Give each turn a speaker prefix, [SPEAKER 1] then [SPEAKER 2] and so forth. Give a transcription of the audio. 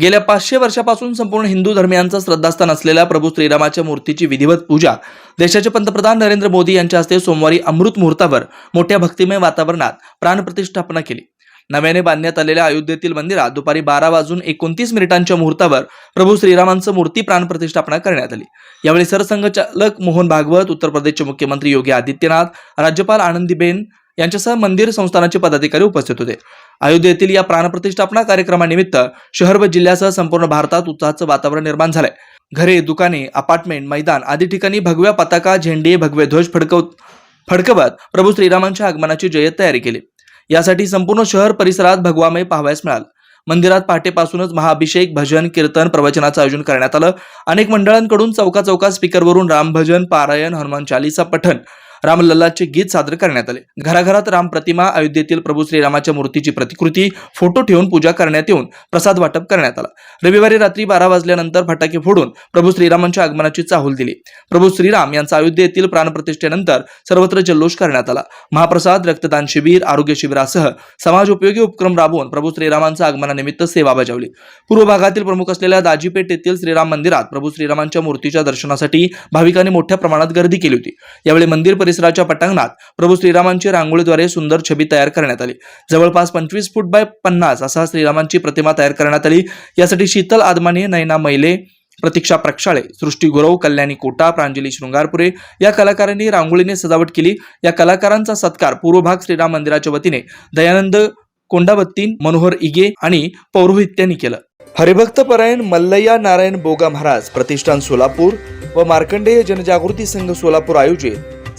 [SPEAKER 1] गेल्या पाचशे वर्षापासून संपूर्ण हिंदू धर्मियांचं श्रद्धास्थान असलेल्या प्रभू श्रीरामाच्या मूर्तीची विधिवत पूजा देशाचे पंतप्रधान नरेंद्र मोदी यांच्या हस्ते सोमवारी अमृत मुहूर्तावर मोठ्या भक्तिमय वातावरणात प्राणप्रतिष्ठापना केली. नव्याने बांधण्यात आलेल्या अयोध्येतील मंदिरात दुपारी बारा वाजून एकोणतीस मिनिटांच्या मुहूर्तावर प्रभू श्रीरामांचं मूर्ती प्राणप्रतिष्ठापना करण्यात आली. यावेळी सरसंघचालक मोहन भागवत उत्तर प्रदेशचे मुख्यमंत्री योगी आदित्यनाथ राज्यपाल आनंदीबेन यांच्यासह मंदिर संस्थानाचे पदाधिकारी उपस्थित होते. अयोध्येतील या प्राणप्रतिष्ठापना कार्यक्रमानिमित्त शहर व जिल्ह्यासह संपूर्ण भारतात उत्साहाचं वातावरण निर्माण झालंय. घरे दुकाने अपार्टमेंट मैदान आदी ठिकाणी भगव्या पताका झेंडे भगवे ध्वज फडकवत फडकवत प्रभू श्रीरामांच्या आगमनाची जय्यत तयारी केली. यासाठी संपूर्ण शहर परिसरात भगवामय पाहावयास मिळालं. मंदिरात पहाटेपासूनच महाअभिषेक भजन कीर्तन प्रवचनाचं आयोजन करण्यात आलं. अनेक मंडळांकडून चौका चौका स्पीकरवरून रामभजन पारायण हनुमान चालीसा पठण रामलल्लाचे गीत सादर करण्यात आले. घराघरात राम प्रतिमा अयोध्येतील प्रभू श्रीरामाच्या मूर्तीची प्रतिकृती फोटो ठेवून पूजा करण्यात येऊन प्रसाद वाटप करण्यात आला. रविवारी रात्री बारा वाजल्यानंतर फटाके फोडून प्रभू श्रीरामांच्या आगमनाची चाहूल दिली. प्रभू श्रीराम यांचा अयोध्येतील प्राणप्रतिष्ठेनंतर सर्वत्र जल्लोष करण्यात आला. महाप्रसाद रक्तदान शिबिर आरोग्य शिबिरासह समाज उपयोगी उपक्रम राबवून प्रभू श्रीरामांच्या आगमनानिमित्त सेवा बजावली. पूर्व भागातील प्रमुख असलेल्या दाजीपेठ येथील श्रीराम मंदिरात प्रभू श्रीरामांच्या मूर्तीच्या दर्शनासाठी भाविकांनी मोठ्या प्रमाणात गर्दी केली होती. यावेळी मंदिर परिसराच्या पटांगणात प्रभू श्रीरामांची रांगोळीद्वारे सुंदर छबी तयार करण्यात आली. जवळपास पंचवीस फूट बाय पन्नास असा श्रीरामांची प्रतिमा तयार करण्यात आली. यासाठी शीतल आदमाने नयना मैले प्रतीक्षा प्रक्षाळे सृष्टी गुरव कल्याणी कोटा प्रांजली शृंगारपुरे या कलाकारांनी रांगोळीने सजावट केली. या कलाकारांचा सत्कार पूर्व भाग श्रीराम मंदिराच्या वतीने दयानंद कोंडाबत्तीन मनोहर इगे आणि पौरोहित्यांनी केलं. हरिभक्त परायण मल्लय्या नारायण बोगा महाराज प्रतिष्ठान सोलापूर व मार्कंडेय जनजागृती संघ सोलापूर आयोजित